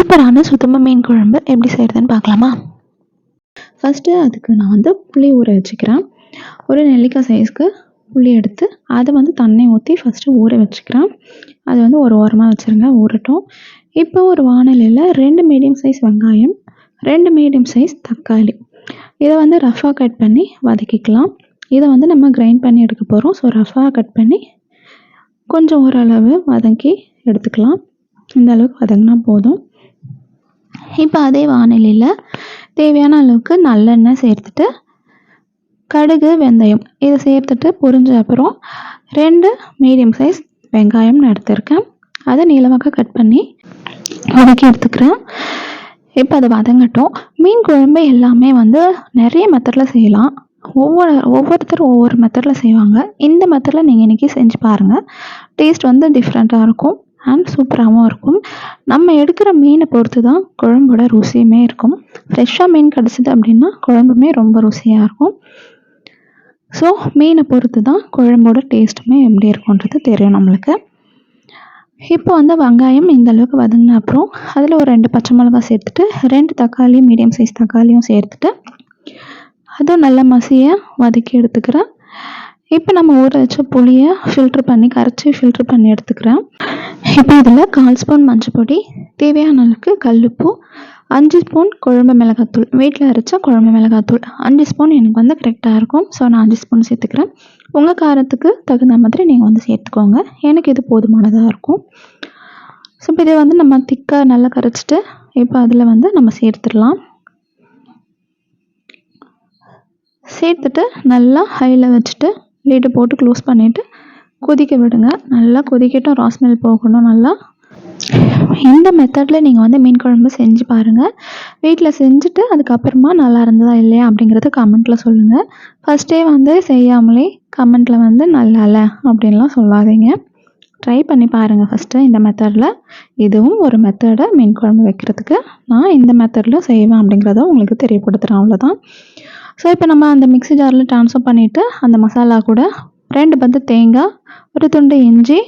சூப்பரான சுத்தமாக மீன் குழம்பு எப்படி செய்கிறதுன்னு பார்க்கலாமா? ஃபஸ்ட்டு அதுக்கு நான் வந்து புளி ஊற வச்சுக்கிறேன். ஒரு நெல்லிக்காய் சைஸ்க்கு புளி எடுத்து அதை வந்து தண்ணி ஊற்றி ஃபஸ்ட்டு ஊற வச்சுக்கிறேன். அது வந்து ஒரு ஓரமாக வச்சுருங்க ஊறட்டும். இப்போ ஒரு வானிலையில் ரெண்டு மீடியம் சைஸ் வெங்காயம் ரெண்டு மீடியம் சைஸ் தக்காளி. இதை வந்து ரஃபாக கட் பண்ணி வதக்கிக்கலாம். இதை வந்து நம்ம கிரைண்ட் பண்ணி எடுக்க போகிறோம் ஸோ ரஃபாக கட் பண்ணி கொஞ்சம் ஓரளவு வதக்கி எடுத்துக்கலாம். இந்த அளவுக்கு வதங்கினா போதும். இப்போ அதே வானிலையில் தேவையான அளவுக்கு நல்லெண்ணெய் சேர்த்துட்டு கடுகு வெந்தயம் இதை சேர்த்துட்டு பொரிஞ்ச அப்புறம் ரெண்டு மீடியம் சைஸ் வெங்காயம் எடுத்திருக்கேன். அதை நீளமாக கட் பண்ணி வதக்கி எடுத்துக்கிறேன். இப்போ அதை வதங்கட்டும். மீன் குழம்பு எல்லாமே வந்து நிறைய மெத்தடில் செய்யலாம். ஒவ்வொரு ஒவ்வொருத்தரும் ஒவ்வொரு மெத்தடில் செய்வாங்க. இந்த மெத்தடில் நீங்கள் இன்றைக்கி செஞ்சு பாருங்கள் டேஸ்ட் வந்து டிஃப்ரெண்ட்டாக இருக்கும். அண்ட் சூப்பராகவும் இருக்கும். நம்ம எடுக்கிற மீனை பொறுத்து தான் குழம்போட ருசியுமே இருக்கும். ஃப்ரெஷ்ஷாக மீன் கிடச்சிது அப்படின்னா குழம்புமே ரொம்ப ருசியாக இருக்கும். ஸோ மீனை பொறுத்து தான் குழம்போட டேஸ்ட்டுமே எப்படி இருக்குன்றது தெரியும் நம்மளுக்கு. இப்போ வந்து வெங்காயம் இந்த அளவுக்கு வதங்கின அப்புறம் அதில் ஒரு ரெண்டு பச்சை மிளகாய் சேர்த்துட்டு ரெண்டு தக்காளி மீடியம் சைஸ் தக்காளியும் சேர்த்துட்டு அதுவும் நல்லா மசியை வதக்கி எடுத்துக்கிறேன். இப்போ நம்ம ஊற வச்ச புளியை ஃபில்ட்ரு பண்ணி கரைச்சி ஃபில்ட்ரு பண்ணி எடுத்துக்கிறேன். இப்போ இதில் கால் ஸ்பூன் மஞ்சள் பொடி தேவையான அளவுக்கு கல்லுப்பு அஞ்சு ஸ்பூன் குழம்பு மிளகாத்தூள். வீட்டில் அரைச்சா குழம்பு மிளகாத்தூள். அஞ்சு ஸ்பூன் எனக்கு வந்து கரெக்டாக இருக்கும். ஸோ நான் அஞ்சு ஸ்பூன் சேர்த்துக்கிறேன். உங்கள் காரத்துக்கு தகுந்த மாதிரி நீங்கள் வந்து சேர்த்துக்கோங்க. எனக்கு இது போதுமானதாக இருக்கும். ஸோ இப்போ இதை வந்து நம்ம திக்காக நல்லா கரைச்சிட்டு இப்போ அதில் வந்து நம்ம சேர்த்துடலாம். சேர்த்துட்டு நல்லா ஹையில் வச்சுட்டு லிட்டு போட்டு க்ளோஸ் பண்ணிவிட்டு கொதிக்க விடுங்க. நல்லா கொதிக்கட்டும் ராஸ்மெல் போகணும் நல்லா. இந்த மெத்தடில் நீங்கள் வந்து மீன் குழம்பு செஞ்சு பாருங்கள் வீட்டில் செஞ்சுட்டு அதுக்கப்புறமா நல்லா இருந்ததா இல்லையா அப்படிங்கிறத கமெண்ட்டில் சொல்லுங்கள் ஃபஸ்ட்டே வந்து செய்யாமலே கமெண்ட்டில் வந்து நல்லா இல்லை அப்படின்லாம் சொல்லாதீங்க. ட்ரை பண்ணி பாருங்கள் ஃபஸ்ட்டு இந்த மெத்தடில் இதுவும் ஒரு மெத்தடை மீன் குழம்பு வைக்கிறதுக்கு. நான் இந்த மெத்தடில் செய்வேன் அப்படிங்கிறத உங்களுக்கு தெரியப்படுத்துகிறேன் அவ்வளோதான் ஸோ இப்போ நம்ம அந்த மிக்ஸி ஜாரில் ட்ரான்ஸ்ஃபர் பண்ணிவிட்டு அந்த மசாலா கூட ரெண்டு பத்து தேங்காய் ஒரு துண்டு இஞ்சி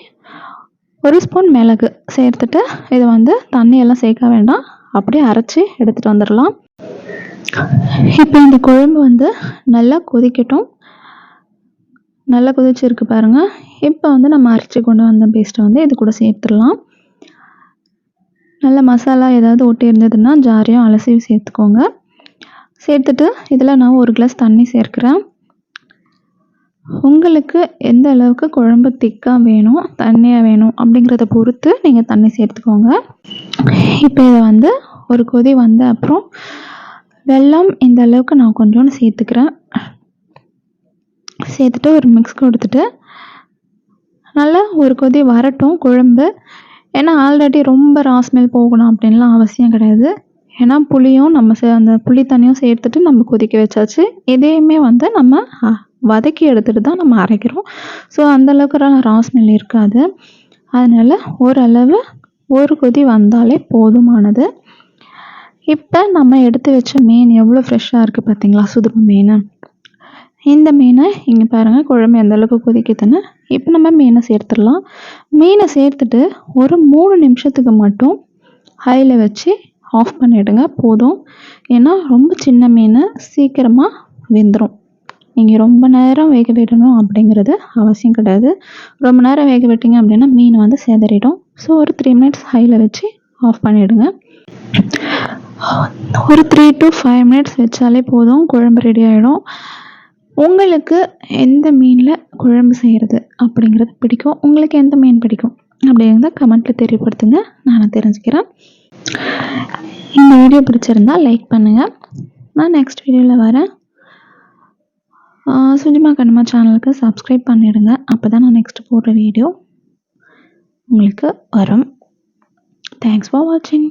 ஒரு ஸ்பூன் மிளகு சேர்த்துட்டு இதை வந்து தண்ணியெல்லாம் சேர்க்க வேண்டாம். அப்படியே அரைச்சி எடுத்துகிட்டு வந்துடலாம். இப்போ இந்த குழம்பு வந்து நல்லா கொதிக்கட்டும். நல்லா கொதிச்சிருக்கு பாருங்கள் இப்போ வந்து நம்ம அரைச்சி கொண்டு வந்த பேஸ்ட்டை வந்து இது கூட சேர்த்துடலாம். நல்ல மசாலா ஏதாவது ஒட்டி இருந்ததுன்னா ஜாரியும் அலசி சேர்த்துக்கோங்க. சேர்த்துட்டு இதில் நான் ஒரு கிளாஸ் தண்ணி சேர்க்குறேன். உங்களுக்கு எந்த அளவுக்கு குழம்பு திக்காக வேணும் தண்ணியாக வேணும் அப்படிங்கிறத பொறுத்து நீங்கள் தண்ணி சேர்த்துக்கோங்க. இப்போ இதை வந்து ஒரு கொதி வந்த அப்புறம் வெல்லம் இந்த அளவுக்கு நான் கொஞ்சோண்டு சேர்த்துக்கிறேன். சேர்த்துட்டு ஒரு மிக்ஸ் கொடுத்துட்டு நல்லா ஒரு கொதி வரட்டும் குழம்பு. ஏன்னா ஆல்ரெடி ரொம்ப ராஸ்மெல் போகணும் அப்படின்லாம் அவசியம் கிடையாது. ஏன்னா புளியும் நம்ம அந்த புளி தண்ணியும் சேர்த்துட்டு நம்ம கொதிக்க வச்சாச்சு. இதையுமே வந்து நம்ம வதக்கி எடுத்துகிட்டு தான் நம்ம அரைக்கிறோம். ஸோ அந்தளவுக்கு ராஸ்மெல் இருக்காது. அதனால் ஓரளவு ஒரு கொதி வந்தாலே போதுமானது. இப்போ நம்ம எடுத்து வச்ச மீன் எவ்வளோ ஃப்ரெஷ்ஷாக இருக்குது பார்த்தீங்களா சுதுப்பு மீன். இந்த மீனை இங்கே பாருங்கள் குழம்பு எந்தளவுக்கு கொதிக்குதுன்னு. இப்போ நம்ம மீனை சேர்த்துடலாம். மீனை சேர்த்துட்டு ஒரு மூணு நிமிஷத்துக்கு மட்டும் ஹையில் வச்சு ஆஃப் பண்ணிவிடுங்க போதும். ஏன்னா ரொம்ப சின்ன மீன் சீக்கிரமாக வெந்துடும் நீங்கள் ரொம்ப நேரம் வேக விடணும் அப்படிங்கிறது அவசியம் கிடையாது. ரொம்ப நேரம் வேக விட்டீங்க அப்படின்னா மீன் வந்து சேதறிடும் ஸோ ஒரு த்ரீ மினிட்ஸ் ஹையில் வச்சு ஆஃப் பண்ணிவிடுங்க ஒரு த்ரீ டு ஃபைவ் மினிட்ஸ் வச்சாலே போதும் குழம்பு ரெடி ஆகிடும் உங்களுக்கு எந்த மீனில் குழம்பு செய்கிறது அப்படிங்கிறது பிடிக்கும். உங்களுக்கு எந்த மீன் பிடிக்கும் அப்படிங்கிறத கமெண்ட்டில் தெரியப்படுத்துங்க. நான் தெரிஞ்சுக்கிறேன். இந்த வீடியோ பிடிச்சிருந்தா லைக் பண்ணுங்கள் நான் நெக்ஸ்ட் வீடியோவில் வரேன். சுஜிமா கண்மா சேனலுக்கு சப்ஸ்கிரைப் பண்ணிடுங்க. அப்போ தான் நான் நெக்ஸ்ட் போடுற வீடியோ உங்களுக்கு வரும். தேங்க்ஸ் ஃபார் வாட்சிங்